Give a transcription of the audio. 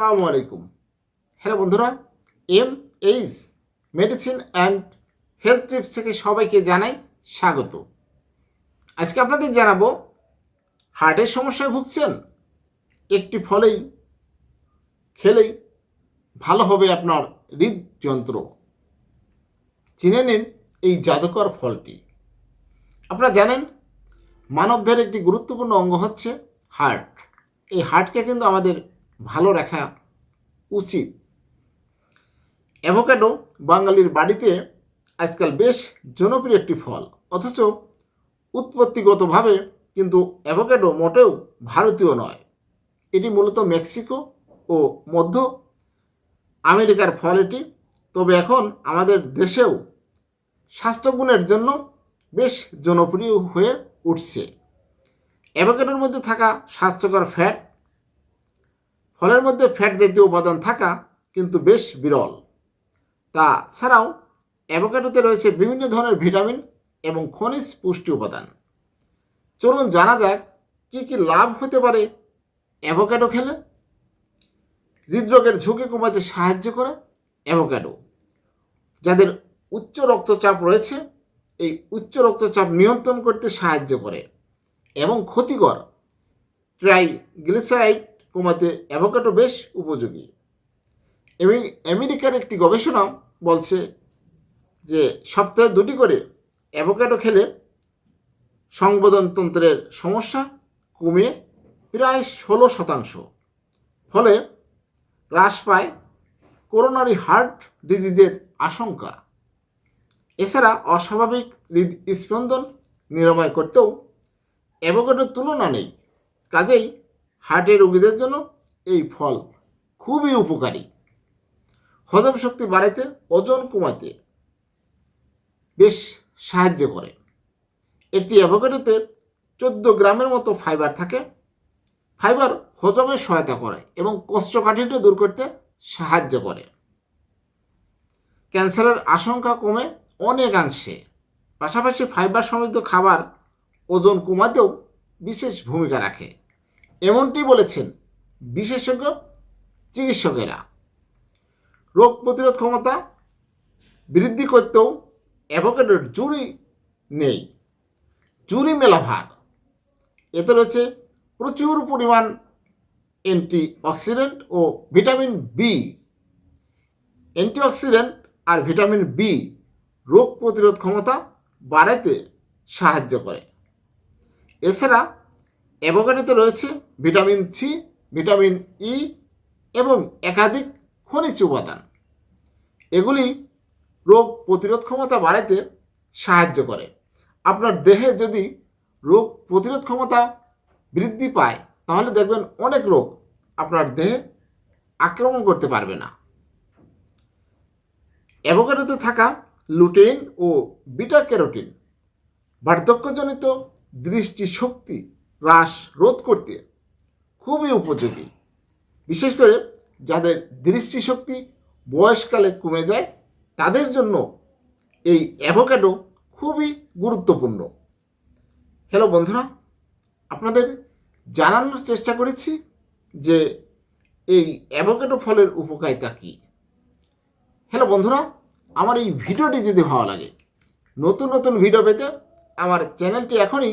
আসসালামু আলাইকুম। হ্যালো বন্ধুরা, M H medicine and health tips থেকে সবাইকে জানাই স্বাগত। আজকে আপনাদের জানাব, হার্টের সমস্যায় ভুগছেন, একটি ফলেই খেলেই ভালো হবে আপনার হৃদযন্ত্র। চিনে নিন এই জাদুকর ফলটি। আপনারা জানেন মানবদের একটি গুরুত্বপূর্ণ অঙ্গ হচ্ছে হার্ট। এই হার্টকে কিন্তু আমাদের ভালো রাখা উচিত। অ্যাভোকাডো বাঙালির বাড়িতে আজকাল বেশ জনপ্রিয় একটি ফল। অথচ উৎপত্তিগতভাবে কিন্তু অ্যাভোকাডো মোটেও ভারতীয় নয়। এটি মূলত মেক্সিকো ও মধ্য আমেরিকার ফল এটি। তবে এখন আমাদের দেশেও স্বাস্থ্যগুণের জন্য বেশ জনপ্রিয় হয়ে উঠছে। অ্যাভোকাডোর মধ্যে থাকা স্বাস্থ্যকর ফ্যাট ফলের মধ্যে ফ্যাট জাতীয় উপাদান থাকা কিন্তু বেশ বিরল। তাছাড়াও অ্যাভোকাডোতে রয়েছে বিভিন্ন ধরনের ভিটামিন এবং খনিজ পুষ্টি উপাদান। চলুন জানা যাক কী কী লাভ হতে পারে অ্যাভোকাডো খেলে? হৃদরোগের ঝুঁকি কমাতে সাহায্য করে অ্যাভোকাডো। যাদের উচ্চ রক্তচাপ রয়েছে, এই উচ্চ রক্তচাপ নিয়ন্ত্রণ করতে সাহায্য করে এবং ক্ষতিকর ট্রাইগ্লিসারাইড কমাতে অ্যাভোকাডো বেশ উপযোগী। আমেরিকার একটি গবেষণা বলছে যে সপ্তাহে দুটি করে অ্যাভোকাডো খেলে সংবেদনতন্ত্রের সমস্যা কমে প্রায় ষোলো শতাংশ। ফলে হ্রাস পায় করোনারি হার্ট ডিজিজের আশঙ্কা। এছাড়া অস্বাভাবিক হৃদস্পন্দন নিরাময় করতেও অ্যাভোকাডোর তুলনা নেই। কাজেই হার্টের রোগীদের জন্য এই ফল খুবই উপকারী। হজম শক্তি বাড়াইতে, ওজন কমাতে বেশ সাহায্য করে। একটি অ্যাভোকাডোতে চোদ্দ গ্রামের মতো ফাইবার থাকে। ফাইবার হজমে সহায়তা করে এবং কষ্টকাঠিন্য দূর করতে সাহায্য করে। ক্যান্সারের আশঙ্কা কমে অনেকাংশে। পাশাপাশি ফাইবার সমৃদ্ধ খাবার ওজন কমাতেও বিশেষ ভূমিকা রাখে। এমনটি বলেছেন বিশেষজ্ঞ চিকিৎসকেরা। রোগ প্রতিরোধ ক্ষমতা বৃদ্ধি করতেও অ্যাভোকাডোর জুড়ি নেই। জুরি মেলাভার এতে রয়েছে প্রচুর পরিমাণ অ্যান্টি অক্সিডেন্ট ও ভিটামিন বি। অ্যান্টিঅক্সিডেন্ট আর ভিটামিন বি রোগ প্রতিরোধ ক্ষমতা বাড়াতে সাহায্য করে। এছাড়া অ্যাভোকাডোতে রয়েছে ভিটামিন সি, ভিটামিন ই এবং একাধিক খনিজ উপাদান। এগুলি রোগ প্রতিরোধ ক্ষমতা বাড়াতে সাহায্য করে। আপনার দেহে যদি রোগ প্রতিরোধ ক্ষমতা বৃদ্ধি পায়, তাহলে দেখবেন অনেক রোগ আপনার দেহে আক্রমণ করতে পারবে না। অ্যাভোকাডোতে থাকা লুটেইন ও বিটা ক্যারোটিন বার্ধক্যজনিত দৃষ্টিশক্তি হ্রাস রোধ করতে খুবই উপযোগী। বিশেষ করে যাদের দৃষ্টিশক্তি বয়সকালে কমে যায়, তাদের জন্য এই অ্যাভোকাডো খুবই গুরুত্বপূর্ণ। হ্যালো বন্ধুরা, আপনাদের জানানোর চেষ্টা করেছি যে এই অ্যাভোকাডো ফলের উপকারিতা কী। হ্যালো বন্ধুরা, আমার এই ভিডিওটি যদি ভালো লাগে, নতুন নতুন ভিডিও পেতে আমার চ্যানেলটি এখনই